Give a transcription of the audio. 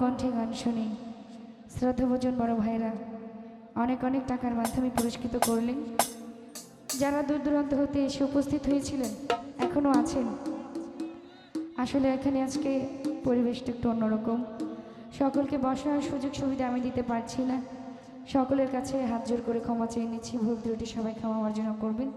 কণ্ঠে গান শুনি। শ্রদ্ধাভোজন বড় ভাইরা, অনেক অনেক টাকার মাধ্যমে পুরস্কৃত করলেন। যারা দূর দূরান্ত হতে এসে উপস্থিত হয়েছিলেন এখনও আছেন। আসলে এখানে আজকে পরিবেশটা একটু অন্যরকম। সকলকে বসার সুযোগ সুবিধা আমি দিতে পারছি না। সকলের কাছে হাত জোর করে ক্ষমা চেয়ে নিচ্ছি। ভুল ত্রুটি সবাই ক্ষমা অর্জন করবেন।